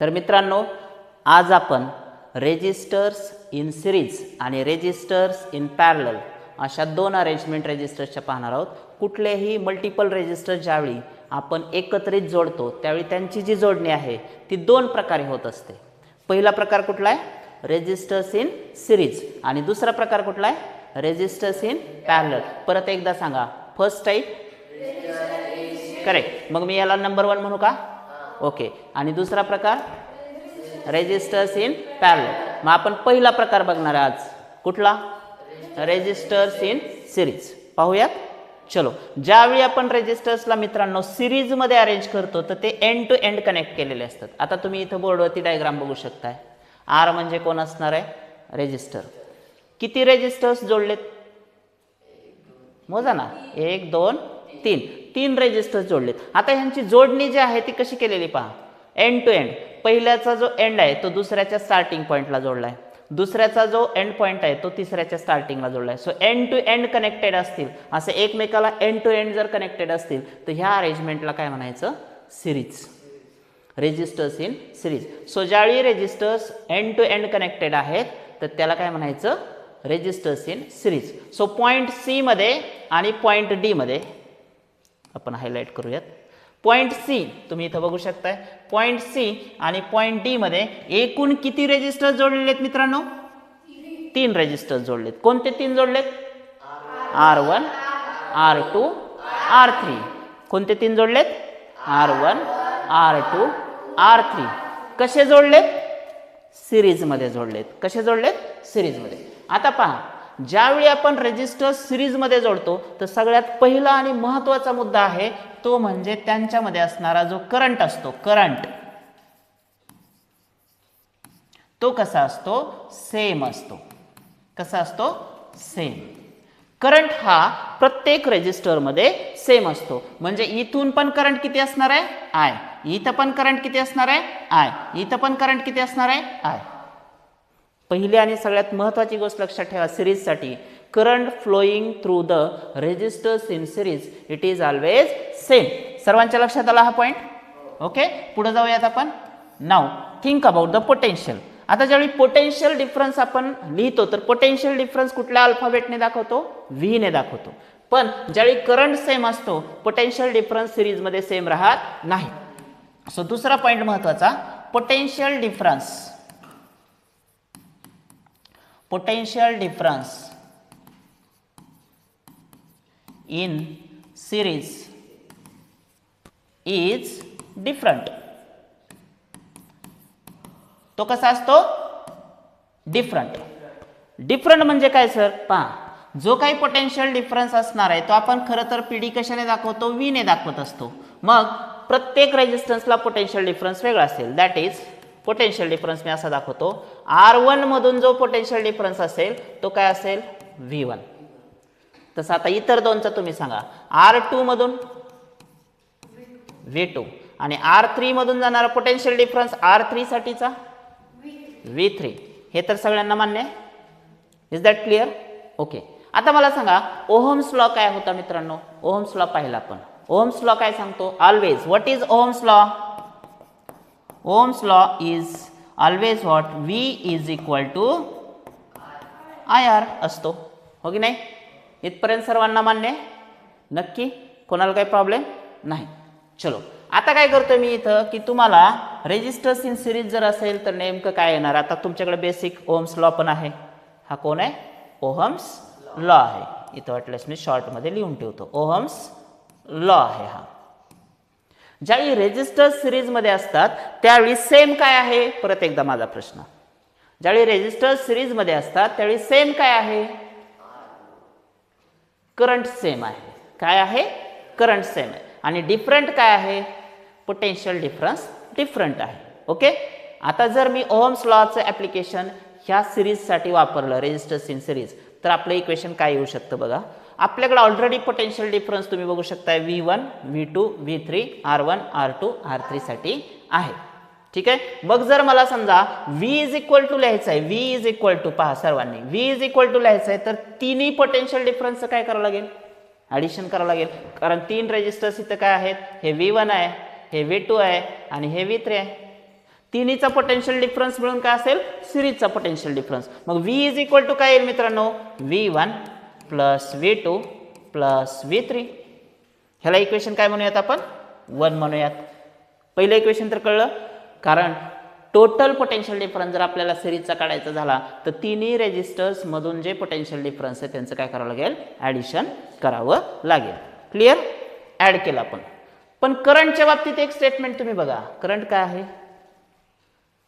तर मित्रांनो आज आपण रेजिस्टर्स इन सिरीज आणि रेजिस्टर्स इन पॅरल अशा दोन अरेंजमेंट रेजिस्टर्सच्या पाहणार आहोत. कुठलेही मल्टिपल रेजिस्टर ज्यावेळी आपण एकत्रित जोडतो त्यावेळी त्यांची जी जोडणी आहे ती दोन प्रकारे होत असते. पहिला प्रकार कुठला आहे? रेजिस्टर्स इन सिरीज आणि दुसरा प्रकार कुठला आहे? रेजिस्टर्स इन पॅरल परत एकदा सांगा. फर्स्ट टाईप करेक्ट मग मी याला नंबर वन म्हणू का? ओके. आणि दुसरा प्रकार? रेजिस्टर्स इन पॅरल मग आपण पहिला प्रकार बघणार आहे आज. कुठला? रेजिस्टर्स इन सिरीज पाहूयात? चलो. ज्यावेळी आपण रेजिस्टर्सला मित्रांनो सिरीजमध्ये अरेंज करतो तर ते एंड टू एंड कनेक्ट केलेले असतात. आता तुम्ही इथं बोर्डवरती डायग्राम बघू शकताय. आर म्हणजे कोण असणार आहे? रेजिस्टर किती रेजिस्टर्स जोडलेत? मोजा ना. एक दोन तीन. तीन रेजिस्टर्स जोडलेत. आता ह्यांची जोडणी जी आहे ती कशी केलेली पहा. एंड टू एंड पहिल्याचा जो एंड आहे तो दुसऱ्याच्या स्टार्टिंग पॉईंटला जोडला आहे दुसऱ्याचा जो एंड पॉईंट आहे तो तिसऱ्याच्या स्टार्टिंगला जोडला आहे so end to end connected असतील. असे एकमेकाला एंड टू एंड जर कनेक्टेड असतील तर ह्या अरेंजमेंटला काय म्हणायचं? Series resistors in series so ज्यावेळी resistors end to end connected आहेत तर त्याला काय म्हणायचं? Resistors in series so point C मध्ये आणि पॉईंट डी मध्ये आपण हायलाईट करूयात. पॉईंट सी तुम्ही इथं बघू शकताय. पॉईंट सी आणि पॉईंट डीमध्ये एकूण किती रेजिस्टर जोडलेले आहेत मित्रांनो? तीन रेजिस्टर जोडलेत. कोणते तीन जोडलेत? R one R two R three कोणते तीन जोडलेत? R one R two R three कसे जोडलेत? सिरीजमध्ये जोडलेत. कसे जोडलेत? सिरीजमध्ये आता पहा. ज्यावेळी आपण रेजिस्टर सिरीजमध्ये जोडतो तर सगळ्यात पहिला आणि महत्त्वाचा मुद्दा आहे तो म्हणजे त्यांच्यामध्ये असणारा जो करंट असतो करंट तो कसा असतो? सेम असतो. कसा असतो? सेम करंट हा प्रत्येक रेजिस्टरमध्ये सेम असतो. म्हणजे इथून पण करंट किती असणार आहे? आय इथं पण करंट किती असणार आहे? आय इथं पण करंट किती असणार आहे? आय पहिली आणि सगळ्यात महत्त्वाची गोष्ट लक्षात ठेवा सिरीजसाठी. Current flowing through the resistors in series it is always same सर्वांच्या लक्षात आला हा पॉईंट ओके पुढे जाऊयात आपण. Now think about the potential आता ज्यावेळी पोटेन्शियल डिफरन्स आपण लिहितो तर पोटेन्शियल डिफरन्स कुठल्या अल्फाबेटने दाखवतो? व्हीने दाखवतो. पण ज्यावेळी करंट सेम असतो पोटेन्शियल डिफरन्स सिरीजमध्ये सेम राहत नाही. सो दुसरा पॉईंट महत्त्वाचा potential difference potential difference in series is different. तो कसा असतो? डिफरंट डिफरंट म्हणजे काय सर पहा जो काही पोटेन्शियल डिफरन्स असणार आहे तो आपण खरं तर पिढी कशाने दाखवतो? वीने दाखवत असतो. मग प्रत्येक रेजिस्टन्सला पोटेन्शियल डिफरन्स वेगळा असेल. दॅट इज पोटेन्शियल डिफरन्स मी असा दाखवतो. आर वनमधून जो पोटेन्शियल डिफरन्स असेल तो काय असेल? व्ही वन तसं आता इतर दोनचा तुम्ही सांगा. आर टू मधून व्ही टू आणि आर थ्री मधून जाणारा पोटेन्शियल डिफरन्स आर थ्री साठीचा? व्ही थ्री हे तर सगळ्यांना मान्य आहे? इज दॅट क्लिअर ओके आता मला सांगा ओहम्स लॉ काय होता मित्रांनो? ओहम्स लॉ पाहिला आपण. ओहम्स लॉ काय सांगतो? Always what is Ohm's law Ohm's law is always what? V is equal to IR असतो. हो की नाही? इथपर्यंत सर्वांना मान्य? आहे? नक्की? कोणाला काही प्रॉब्लेम नाही. चलो. आता काय करतो मी इथं? की तुम्हाला रेजिस्टर्स इन सिरीज जर असेल तर नेमकं काय येणार? आता तुमच्याकडे बेसिक ओहम्स लॉ पण आहे. हा कोण आहे? ओहम्स लॉ आहे. इथं वाटल्यास मी शॉर्टमध्ये लिहून ठेवतो. ओहम्स लॉ आहे हा. ज्यावेळी रेजिस्टर सिरीजमध्ये असतात त्यावेळी सेम काय आहे? परत एकदा माझा प्रश्न. ज्यावेळी रेजिस्टर सिरीजमध्ये असतात त्यावेळी सेम काय आहे? करंट सेम आहे. काय आहे? करंट सेम आहे. आणि डिफरंट काय आहे? पोटेन्शियल डिफरन्स डिफरंट आहे. ओके आता जर मी ओहम्स लॉचं ॲप्लिकेशन ह्या सिरीजसाठी वापरलं रेजिस्टर्स इन सिरीज तर आपलं इक्वेशन काय येऊ शकतं बघा? आपल्याकडे ऑलरेडी पोटेन्शियल डिफरन्स तुम्ही बघू शकताय V one V two V three R one R two R थ्रीसाठी आहे. ठीक आहे? मग जर मला समजा व्ही इज इक्वल टू लिहायचं आहे व्ही इज इक्वल टू पहा सर्वांनी व्ही इज इक्वल टू लिहायचं आहे तर तिन्ही पोटेन्शियल डिफरन्सचं काय करावं लागेल? ॲडिशन करावं लागेल. कारण तीन रेजिस्टर्स इथं काय आहेत? हे व्ही वन आहे हे व्ही टू आहे आणि हे व्ही थ्री आहे. तिन्हीचा पोटेन्शियल डिफरन्स मिळून काय असेल? सिरीजचा पोटेन्शियल डिफरन्स मग व्ही इज इक्वल टू काय येईल मित्रांनो? V one plus V two plus V three ह्याला इक्वेशन काय म्हणूयात आपण? वन म्हणूयात. पहिलं इक्वेशन तर कळलं? कारण टोटल पोटेन्शियल डिफरन्स जर आपल्याला सिरीजचा काढायचा झाला तर तिन्ही रेजिस्टर्समधून जे पोटेन्शियल डिफरन्स आहे त्यांचं काय करावं लागेल? ॲडिशन करावं लागेल. क्लिअर ॲड केलं आपण. पण करंटच्या बाबतीत एक स्टेटमेंट तुम्ही बघा. करंट काय आहे?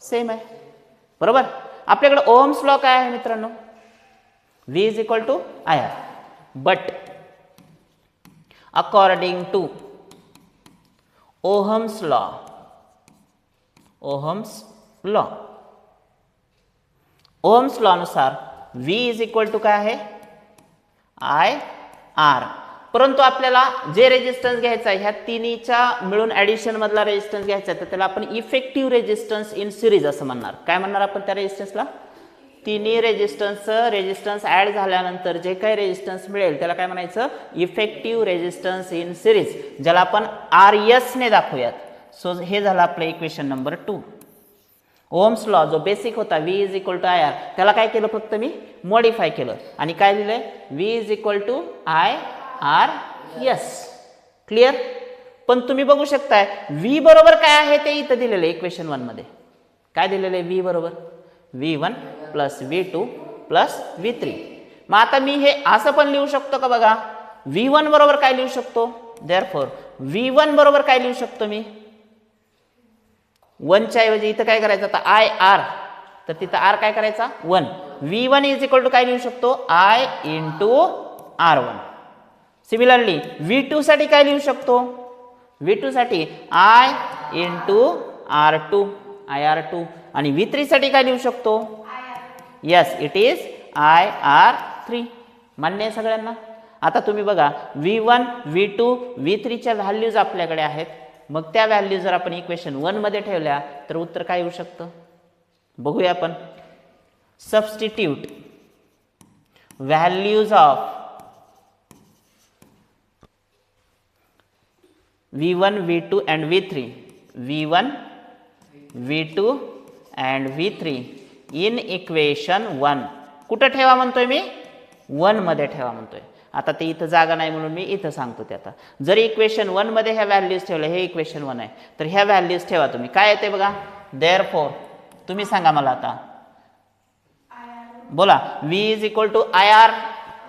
सेम आहे. बरोबर? आपल्याकडे ओम्स लॉ काय आहे मित्रांनो? V is equal to I R but according to law, Ohm's law, law law नुसार V इज इक्वल टू काय आहे? आय आर परंतु आपल्याला जे रेजिस्टन्स घ्यायचा आहे ह्या तिन्हीच्या मिळून ॲडिशन मधला रेजिस्टन्स घ्यायचा आहे तर त्याला आपण इफेक्टिव्ह रेजिस्टन्स इन सिरीज असं म्हणणार. काय म्हणणार आपण त्या रेजिस्टन्सला तिन्ही रेजिस्टन्सचं रेजिस्टन्स ॲड झाल्यानंतर जे काही रेजिस्टन्स मिळेल त्याला काय म्हणायचं? इफेक्टिव्ह रेजिस्टन्स इन सिरीज ज्याला आपण आर एसने दाखवूयात. सो हे झालं आपलं equation number two Ohm's law जो बेसिक होता V is equal to I R त्याला काय केलं फक्त मी? मॉडिफाय केलं. आणि काय लिहिलंय V is equal to I R yes clear पण तुम्ही बघू शकताय व्ही बरोबर काय आहे ते इथं दिलेलं आहे इक्वेशन वनमध्ये काय दिलेलं आहे व्ही बरोबर? V one plus V two plus V three मग आता मी हे असं पण लिहू शकतो का बघा? व्ही वन बरोबर काय लिहू शकतो? देअर फोर व्ही वन बरोबर काय लिहू शकतो मी? वनच्या ऐवजी इथं काय करायचं? आता आय आर तर तिथं आर काय करायचा? One V one is equal to काय लिहू शकतो? I into R one similarly V two साठी काय लिहू शकतो? व्ही टू साठी I two R two I R two आणि व्ही थ्री साठी काय लिहू शकतो? Yes it is I R three मान्य आहे सगळ्यांना? आता तुम्ही बघा V one V two V थ्रीच्या values आपल्याकडे आहेत. मग त्या व्हॅल्यू जर आपण इक्वेशन वनमध्ये ठेवल्या तर उत्तर काय येऊ शकतं? बघूया आपण. Substitute values of V one V two and V three V one V two and V three in equation one कुठं ठेवा म्हणतोय मी? वनमध्ये ठेवा म्हणतोय. आता ते इथं जागा नाही म्हणून मी इथं सांगतो ते आता. जर इक्वेशन वनमध्ये ह्या व्हॅल्यूज ठेवल्या हे इक्वेशन वन आहे. तर ह्या व्हॅल्यूज ठेवा तुम्ही. काय येते बघा? देअर फोर तुम्ही सांगा मला आता. बोला. V is equal to I R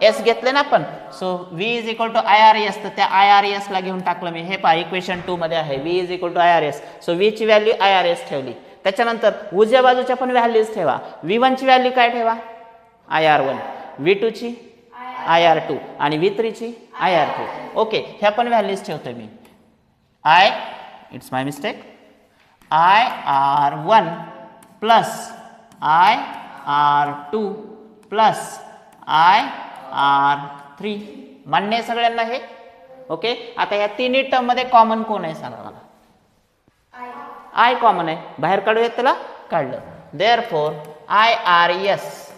S घेतले ना आपण? So V is equal to I R S तर त्या आय आर एसला घेऊन टाकलं मी. हे पहा इक्वेशन टू मध्ये आहे. V is equal to I R S so व्हीची value I R S ठेवली. त्याच्यानंतर उजव्या बाजूच्या पण व्हॅल्यूज ठेवा. व्ही वनची व्हॅल्यू काय ठेवा? आय आर वन व्ही टूची आय आर टू आणि व्ही थ्रीची आय आर टू ओके ह्या पण व्हॅल्यूज ठेवतो मी. I it's my mistake I R one plus I R two plus I R three मान्य आहे सगळ्यांना हे? ओके आता या तिन्ही टर्ममध्ये कॉमन कोण आहे सांगा मला? आय कॉमन आहे. बाहेर काढूयात त्याला? काढलं. Therefore I R S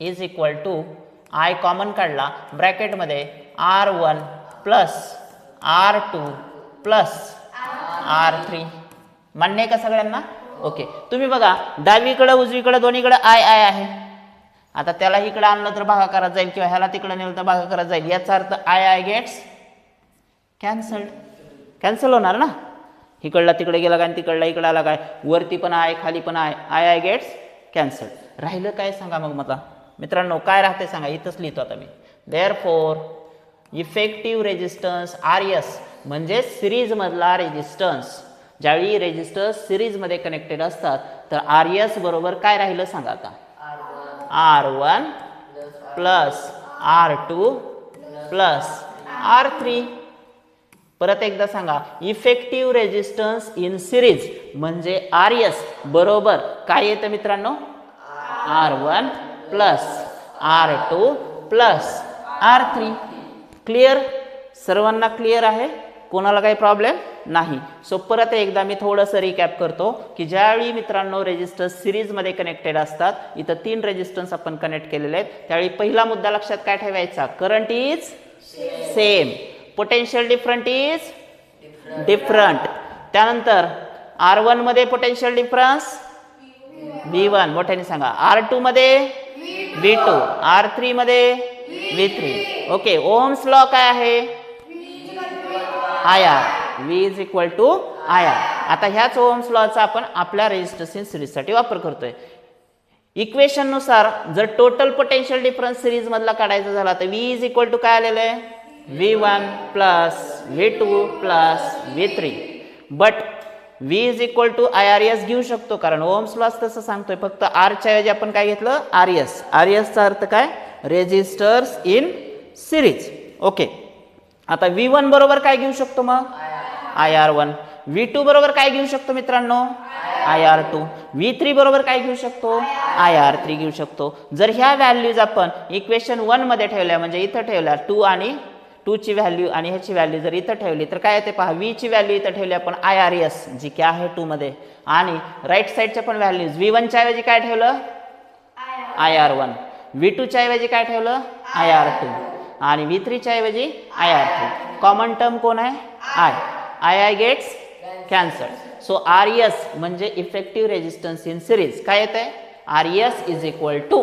is equal to I common काढला. ब्रॅकेटमध्ये R one plus R two plus R three मान्य आहे का सगळ्यांना? ओके तुम्ही बघा डावीकडं उजवीकडं दोन्हीकडं आय आय आहे. आता त्याला इकडं आणलं तर भागाकारात जाईल किंवा ह्याला तिकडं नेलं तर भागाकारात जाईल. याचा अर्थ I I gets cancelled cancel होणार ना? इकडला तिकडे गेला काय आणि तिकडला इकडं आला काय? वरती पण आहे खाली पण आहे. आय आय गेट्स कॅन्सल राहिलं काय सांगा मग मला? मित्रांनो काय राहते सांगा? इथंच लिहितो आता मी. Therefore effective resistance R S म्हणजे सिरीजमधला रेजिस्टन्स ज्यावेळी रेजिस्टर्स सिरीजमध्ये कनेक्टेड असतात तर आर एस बरोबर काय राहिलं सांगा आता? R one plus R two plus R three परत एकदा सांगा इफेक्टिव्ह रेजिस्टन्स इन सिरीज म्हणजे आर एस बरोबर काय येतं मित्रांनो? R one plus R two plus R three clear सर्वांना क्लिअर आहे? कोणाला काही प्रॉब्लेम नाही. सो परत एकदा मी थोडंसं रिकॅप करतो की ज्यावेळी मित्रांनो रेजिस्टर्स सिरीजमध्ये कनेक्टेड असतात इथं तीन रेजिस्टन्स आपण कनेक्ट केलेले आहेत. त्यावेळी पहिला मुद्दा लक्षात काय ठेवायचा? Current is same potential different is different त्यानंतर आर वनमध्ये पोटेन्शियल डिफरन्स व्ही वन मोठ्याने सांगा. आर टू मध्ये? व्ही टू आर थ्री मध्ये? V three okay Ohm's law काय आहे? I R V is equal to I R आता ह्याच ओम्स लॉचा आपण आपल्या रेजिस्टन्स सिरीजसाठी वापर करतोय. इक्वेशननुसार जर टोटल पोटेन्शियल डिफरन्स सिरीज मधला काढायचा झाला तर व्ही इज इक्वल टू काय आलेलं आहे? V one plus V two plus V three but V is equal to I R S घेऊ शकतो कारण ओम्स लॉस तसं सांगतोय. फक्त आरच्या ऐवजी आपण काय घेतलं? आर एस आर एसचा अर्थ काय? रेजिस्टर्स इन सिरीज ओके आता व्ही वन बरोबर काय घेऊ शकतो मग? I R one V two बरोबर काय घेऊ शकतो मित्रांनो? I R two V three बरोबर काय घेऊ शकतो? आय आर थ्री घेऊ शकतो. जर ह्या व्हॅल्यूज आपण इक्वेशन वनमध्ये ठेवल्या म्हणजे इथं ठेवल्या टू आणि टूची व्हॅल्यू आणि ह्याची व्हॅल्यू जर इथं ठेवली तर काय येते पहा वीची व्हॅल्यू इथं ठेवली आपण आय आर एस जी की आहे टूमध्ये आणि राईट साईडच्या पण व्हॅल्यूज व्ही वनच्या ऐवजी काय ठेवलं? आय आर वन व्ही टूच्या ऐवजी काय ठेवलं? आय आर टू आणि व्ही थ्रीच्या ऐवजी I R three common term कोण आहे? I I I gets cancel so R S म्हणजे इफेक्टिव्ह रेजिस्टन्स इन सिरीज काय येत? आहे R S is equal to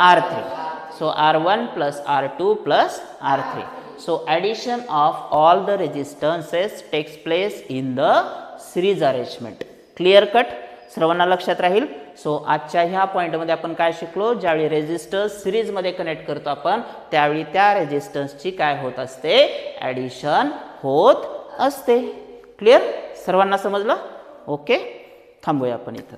R three so r1 plus r2 plus r3 so addition of all the resistances takes place in the series arrangement. Clear cut? सर्वांना लक्षात राहील? So आजच्या ह्या पॉईंटमध्ये आपण काय शिकलो? ज्यावेळी रेजिस्टन्स सिरीजमध्ये कनेक्ट करतो आपण त्यावेळी त्या रेजिस्टन्सची काय होत असते? ॲडिशन होत असते. क्लिअर सर्वांना समजलं? ओके थांबूया आपण इथं.